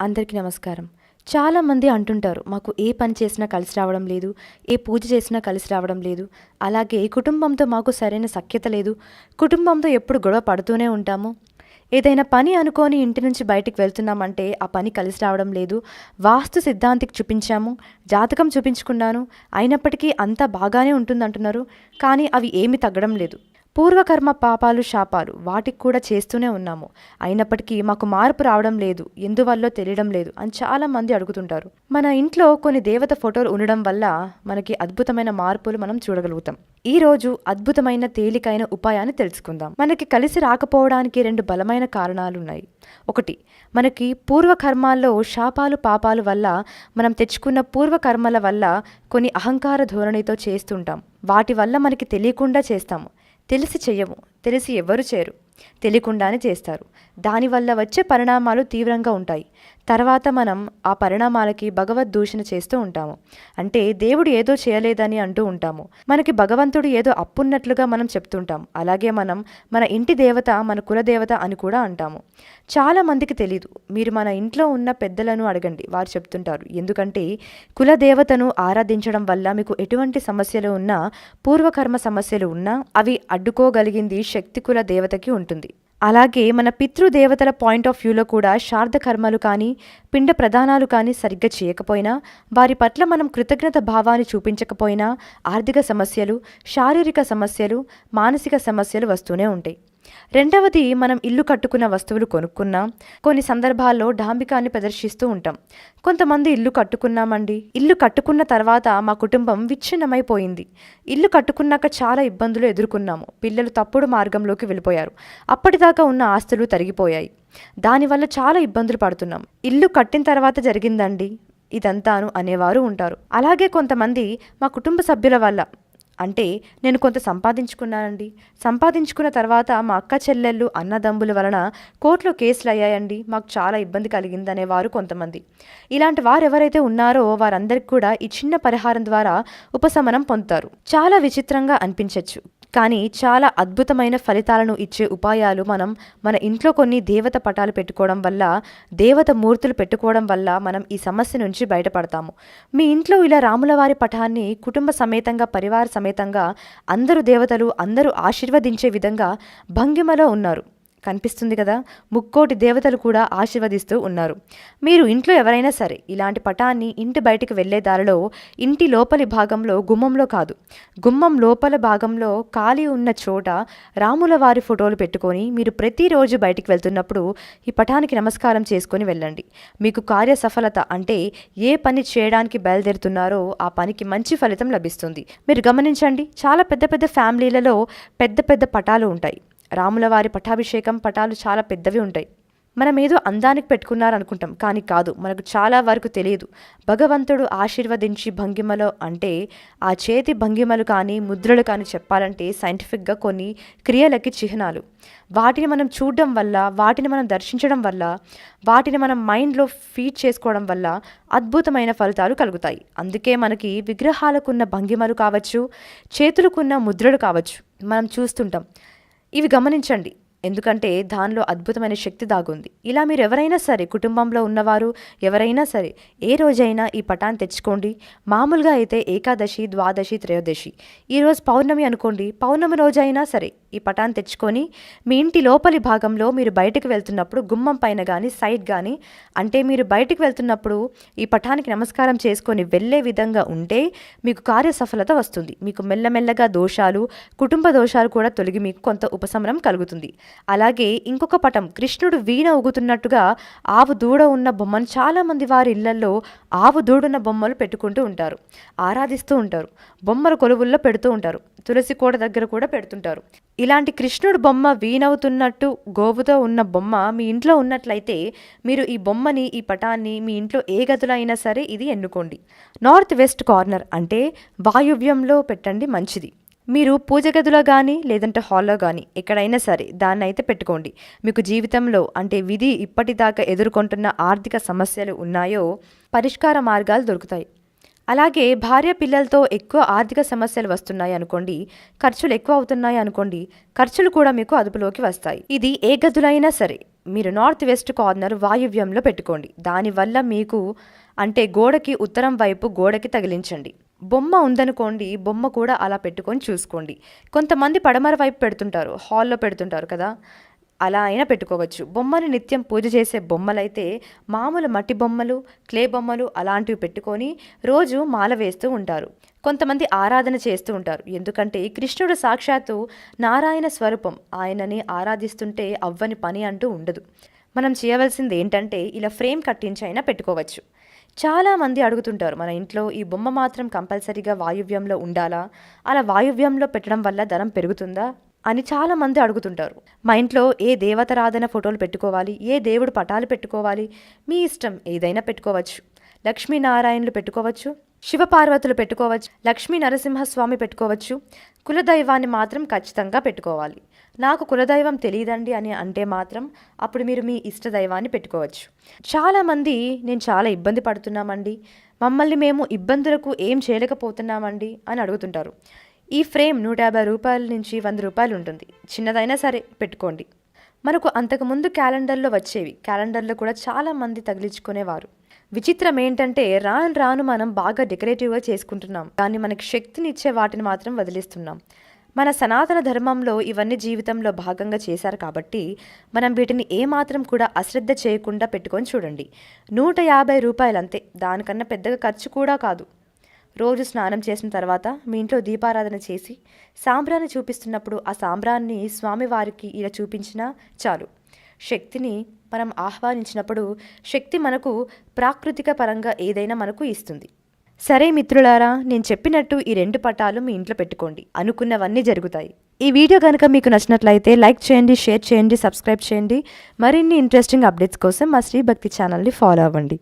అందరికీ నమస్కారం. చాలామంది అంటుంటారు మాకు ఏ పని చేసినా కలిసి రావడం లేదు ఏ పూజ చేసినా కలిసి రావడం లేదు. అలాగే కుటుంబంతో మాకు సరైన సఖ్యత లేదు. కుటుంబంతో ఎప్పుడు గొడవ పడుతూనే ఉంటాము. ఏదైనా పని అనుకొని ఇంటి నుంచి బయటికి వెళ్తున్నామంటే ఆ పని కలిసి రావడం లేదు. వాస్తు సిద్ధాంతికి చూపించాము జాతకం చూపించుకున్నాను. అయినప్పటికీ అంతా బాగానే ఉంటుందంటున్నారు. కానీ అవి ఏమీ తగ్గడం లేదు. పూర్వకర్మ పాపాలు శాపాలు వాటికి కూడా చేస్తూనే ఉన్నాము. అయినప్పటికీ మాకు మార్పు రావడం లేదు ఎందువల్లో తెలియడం లేదు అని చాలా మంది అడుగుతుంటారు. మన ఇంట్లో కొన్ని దేవత ఫోటోలు ఉండడం వల్ల మనకి అద్భుతమైన మార్పులు మనం చూడగలుగుతాం. ఈ రోజు అద్భుతమైన తేలికైన ఉపాయాన్ని తెలుసుకుందాం. మనకి కలిసి రాకపోవడానికి రెండు బలమైన కారణాలు ఉన్నాయి. ఒకటి మనకి పూర్వకర్మాల్లో శాపాలు పాపాలు వల్ల మనం తెచ్చుకున్న పూర్వకర్మల వల్ల కొన్ని అహంకార ధోరణితో చేస్తుంటాం. వాటి వల్ల మనకి తెలియకుండా చేస్తాము. తెలిసి చెయ్యము తెలిసి ఎవరు చేయరు తెలియకుండానే చేస్తారు. దానివల్ల వచ్చే పరిణామాలు తీవ్రంగా ఉంటాయి. తర్వాత మనం ఆ పరిణామాలకి భగవద్ దూషణ చేస్తూ ఉంటాము. అంటే దేవుడు ఏదో చేయలేదని అంటూ ఉంటాము. మనకి భగవంతుడు ఏదో అప్పున్నట్లుగా మనం చెప్తుంటాం. అలాగే మనం మన ఇంటి దేవత మన కులదేవత అని కూడా అంటాము. చాలా మందికి తెలీదు. మీరు మన ఇంట్లో ఉన్న పెద్దలను అడగండి. వారు చెప్తుంటారు. ఎందుకంటే కులదేవతను ఆరాధించడం వల్ల మీకు ఎటువంటి సమస్యలు ఉన్నా పూర్వకర్మ సమస్యలు ఉన్నా అవి అడ్డుకోగలిగింది శక్తి కుల దేవతకి ఉంటుంది. అలాగే మన పితృదేవతల పాయింట్ ఆఫ్ వ్యూలో కూడా శార్ద కర్మలు కానీ పిండ ప్రదానాలు కానీ సరిగ్గా చేయకపోయినా వారి పట్ల మనం కృతజ్ఞత భావాన్ని చూపించకపోయినా ఆర్థిక సమస్యలు శారీరక సమస్యలు మానసిక సమస్యలు వస్తూనే ఉంటాయి. రెండవది మనం ఇల్లు కట్టుకున్న వస్తువులు కొనుక్కున్నా. కొన్ని సందర్భాల్లో డాంబికాన్ని ప్రదర్శిస్తూ ఉంటాం. కొంతమంది ఇల్లు కట్టుకున్నామండి. ఇల్లు కట్టుకున్న తర్వాత మా కుటుంబం విచ్ఛిన్నమైపోయింది. ఇల్లు కట్టుకున్నాక చాలా ఇబ్బందులు ఎదుర్కొన్నాము. పిల్లలు తప్పుడు మార్గంలోకి వెళ్ళిపోయారు. అప్పటిదాకా ఉన్న ఆస్తులు తరిగిపోయాయి. దానివల్ల చాలా ఇబ్బందులు పడుతున్నాం. ఇల్లు కట్టిన తర్వాత జరిగిందండి. ఇదంతాను అనేవారు ఉంటారు. అలాగే కొంతమంది మా కుటుంబ సభ్యుల వల్ల అంటే నేను కొంత సంపాదించుకున్నానండి. సంపాదించుకున్న తర్వాత మా అక్క చెల్లెళ్ళు అన్నదమ్ముల వలన కోర్టులో కేసులు అయ్యాయండి మాకు చాలా ఇబ్బంది కలిగిందనే వారు కొంతమంది. ఇలాంటి వారు ఎవరైతే ఉన్నారో వారందరికీ కూడా ఈ చిన్న పరిహారం ద్వారా ఉపశమనం పొందుతారు. చాలా విచిత్రంగా అనిపించవచ్చు కానీ చాలా అద్భుతమైన ఫలితాలను ఇచ్చే ఉపాయాలు మనం మన ఇంట్లో కొన్ని దేవత పటాలు పెట్టుకోవడం వల్ల దేవత మూర్తులు పెట్టుకోవడం వల్ల మనం ఈ సమస్య నుంచి బయటపడతాము. మీ ఇంట్లో ఇలా రాములవారి పటాన్ని కుటుంబ సమేతంగా పరివార సమేతంగా అందరూ దేవతలు అందరూ ఆశీర్వదించే విధంగా భంగిమలో ఉన్నారు. కనిపిస్తుంది కదా? ముక్కోటి దేవతలు కూడా ఆశీర్వదిస్తూ ఉన్నారు. మీరు ఇంట్లో ఎవరైనా సరే ఇలాంటి పటాన్ని ఇంటి బయటికి వెళ్ళే దారిలో ఇంటి లోపలి భాగంలో గుమ్మంలో కాదు. గుమ్మం లోపల భాగంలో ఖాళీ ఉన్న చోట రాముల వారి ఫోటోలు పెట్టుకొని మీరు ప్రతిరోజు బయటికి వెళ్తున్నప్పుడు ఈ పటానికి నమస్కారం చేసుకొని వెళ్ళండి. మీకు కార్య సఫలత అంటే ఏ పని చేయడానికి బయలుదేరుతున్నారో ఆ పనికి మంచి ఫలితం లభిస్తుంది. మీరు గమనించండి చాలా పెద్ద పెద్ద ఫ్యామిలీలలో పెద్ద పెద్ద పటాలు ఉంటాయి. రాములవారి పటాభిషేకం పటాలు చాలా పెద్దవి ఉంటాయి. మనం ఏదో అందానికి పెట్టుకున్నారనుకుంటాం కానీ కాదు మనకు చాలా వరకు తెలియదు. భగవంతుడు ఆశీర్వదించి భంగిమలో అంటే ఆ చేతి భంగిమలు కానీ ముద్రలు కానీ చెప్పాలంటే సైంటిఫిక్గా కొన్ని క్రియలకి చిహ్నాలు. వాటిని మనం చూడడం వల్ల వాటిని మనం దర్శించడం వల్ల వాటిని మనం మైండ్లో ఫీడ్ చేసుకోవడం వల్ల అద్భుతమైన ఫలితాలు కలుగుతాయి. అందుకే మనకి విగ్రహాలకున్న భంగిమలు కావచ్చు చేతులకున్న ముద్రలు కావచ్చు మనం చూస్తుంటాం. ఇవి గమనించండి. ఎందుకంటే దానిలో అద్భుతమైన శక్తి దాగుంది. ఇలా మీరు ఎవరైనా సరే కుటుంబంలో ఉన్నవారు ఎవరైనా సరే ఏ రోజైనా ఈ పటాన్ని తెచ్చుకోండి. మామూలుగా అయితే ఏకాదశి ద్వాదశి త్రయోదశి. ఈరోజు పౌర్ణమి అనుకోండి. పౌర్ణమి రోజైనా సరే ఈ పటాన్ని తెచ్చుకొని మీ ఇంటి లోపలి భాగంలో మీరు బయటకు వెళ్తున్నప్పుడు గుమ్మం పైన కానీ సైడ్ కానీ అంటే మీరు బయటికి వెళ్తున్నప్పుడు ఈ పటానికి నమస్కారం చేసుకొని వెళ్ళే విధంగా ఉంటే మీకు కార్య సఫలత వస్తుంది. మీకు మెల్లమెల్లగా దోషాలు కుటుంబ దోషాలు కూడా తొలగి మీకు కొంత ఉపశమనం కలుగుతుంది. అలాగే ఇంకొక పటం కృష్ణుడు వీణ ఊగుతున్నట్టుగా ఆవు దూడ ఉన్న బొమ్మను చాలామంది వారి ఇళ్ళలో ఆవు దూడున్న బొమ్మలు పెట్టుకుంటూ ఉంటారు. ఆరాధిస్తూ ఉంటారు. బొమ్మలు కొలువుల్లో పెడుతూ ఉంటారు. తులసి కోట దగ్గర కూడా పెడుతుంటారు. ఇలాంటి కృష్ణుడు బొమ్మ వీణవుతున్నట్టు గోవుతో ఉన్న బొమ్మ మీ ఇంట్లో ఉన్నట్లయితే మీరు ఈ బొమ్మని ఈ పటాన్ని మీ ఇంట్లో ఏ గదిలో అయినా సరే ఇది ఎన్నుకోండి. నార్త్ వెస్ట్ కార్నర్ అంటే వాయువ్యంలో పెట్టండి మంచిది. మీరు పూజ గదిలో కానీ లేదంటే హాల్లో కానీ ఎక్కడైనా సరే దాన్ని అయితే పెట్టుకోండి. మీకు జీవితంలో అంటే విధి ఇప్పటిదాకా ఎదుర్కొంటున్న ఆర్థిక సమస్యలు ఉన్నాయో పరిష్కార మార్గాలు దొరుకుతాయి. అలాగే భార్య పిల్లలతో ఎక్కువ ఆర్థిక సమస్యలు వస్తున్నాయి అనుకోండి ఖర్చులు ఎక్కువ అవుతున్నాయి అనుకోండి ఖర్చులు కూడా మీకు అదుపులోకి వస్తాయి. ఇది ఏ గదులైనా సరే మీరు నార్త్ వెస్ట్ కార్నర్ వాయువ్యంలో పెట్టుకోండి. దానివల్ల మీకు అంటే గోడకి ఉత్తరం వైపు గోడకి తగిలించండి. బొమ్మ ఉందనుకోండి బొమ్మ కూడా అలా పెట్టుకొని చూసుకోండి. కొంతమంది పడమర వైపు పెడుతుంటారు హాల్లో పెడుతుంటారు కదా అలా అయినా పెట్టుకోవచ్చు. బొమ్మని నిత్యం పూజ చేసే బొమ్మలైతే మామూలు మట్టి బొమ్మలు క్లే బొమ్మలు అలాంటివి పెట్టుకొని రోజు మాల వేస్తూ ఉంటారు. కొంతమంది ఆరాధన చేస్తూ ఉంటారు. ఎందుకంటే కృష్ణుడు సాక్షాత్తు నారాయణ స్వరూపం. ఆయనని ఆరాధిస్తుంటే అవ్వని పని అంటూ ఉండదు. మనం చేయవలసింది ఏంటంటే ఇలా ఫ్రేమ్ కట్టించి అయినా పెట్టుకోవచ్చు. చాలామంది అడుగుతుంటారు మన ఇంట్లో ఈ బొమ్మ మాత్రం కంపల్సరీగా వాయువ్యంలో ఉండాలా? అలా వాయువ్యంలో పెట్టడం వల్ల ధనం పెరుగుతుందా? అని చాలా మంది అడుగుతుంటారు. మా ఇంట్లో ఏ దేవతారాధన ఫోటోలు పెట్టుకోవాలి? ఏ దేవుడు పటాలు పెట్టుకోవాలి? మీ ఇష్టం ఏదైనా పెట్టుకోవచ్చు. లక్ష్మీనారాయణలు పెట్టుకోవచ్చు. శివపార్వతులు పెట్టుకోవచ్చు. లక్ష్మీ నరసింహస్వామి పెట్టుకోవచ్చు. కులదైవాన్ని మాత్రం ఖచ్చితంగా పెట్టుకోవాలి. నాకు కులదైవం తెలియదండి అని అంటే మాత్రం అప్పుడు మీరు మీ ఇష్ట దైవాన్ని పెట్టుకోవచ్చు. చాలామంది నేను చాలా ఇబ్బంది పడుతున్నామండి. మమ్మల్ని మేము ఇబ్బందులకు ఏం చేయలేకపోతున్నామండి అని అడుగుతుంటారు. ఈ ఫ్రేమ్ నూట యాభై రూపాయల నుంచి వంద రూపాయలు ఉంటుంది. చిన్నదైనా సరే పెట్టుకోండి. మనకు అంతకుముందు క్యాలెండర్లో వచ్చేవి. క్యాలెండర్లో కూడా చాలా మంది తగిలించుకునేవారు. విచిత్రం ఏంటంటే రాను రాను మనం బాగా డెకరేటివ్గా చేసుకుంటున్నాం. కానీ మనకి శక్తిని ఇచ్చే వాటిని మాత్రం వదిలేస్తున్నాం. మన సనాతన ధర్మంలో ఇవన్నీ జీవితంలో భాగంగా చేశారు కాబట్టి మనం వీటిని ఏమాత్రం కూడా అశ్రద్ధ చేయకుండా పెట్టుకొని చూడండి. నూట యాభై రూపాయలంతే దానికన్నా పెద్దగా ఖర్చు కూడా కాదు. రోజు స్నానం చేసిన తర్వాత మీ ఇంట్లో దీపారాధన చేసి సాంబ్రాన్ని చూపిస్తున్నప్పుడు ఆ సాంబ్రాన్ని స్వామివారికి ఇలా చూపించినా చాలు. శక్తిని మనం ఆహ్వానించినప్పుడు శక్తి మనకు ప్రాకృతిక పరంగా ఏదైనా మనకు ఇస్తుంది. సరే మిత్రులారా నేను చెప్పినట్టు ఈ రెండు పటాలు మీ ఇంట్లో పెట్టుకోండి. అనుకున్నవన్నీ జరుగుతాయి. ఈ వీడియో కనుక మీకు నచ్చినట్లయితే లైక్ చేయండి షేర్ చేయండి సబ్స్క్రైబ్ చేయండి. మరిన్ని ఇంట్రెస్టింగ్ అప్డేట్స్ కోసం మా శ్రీభక్తి ఛానల్ని ఫాలో అవ్వండి.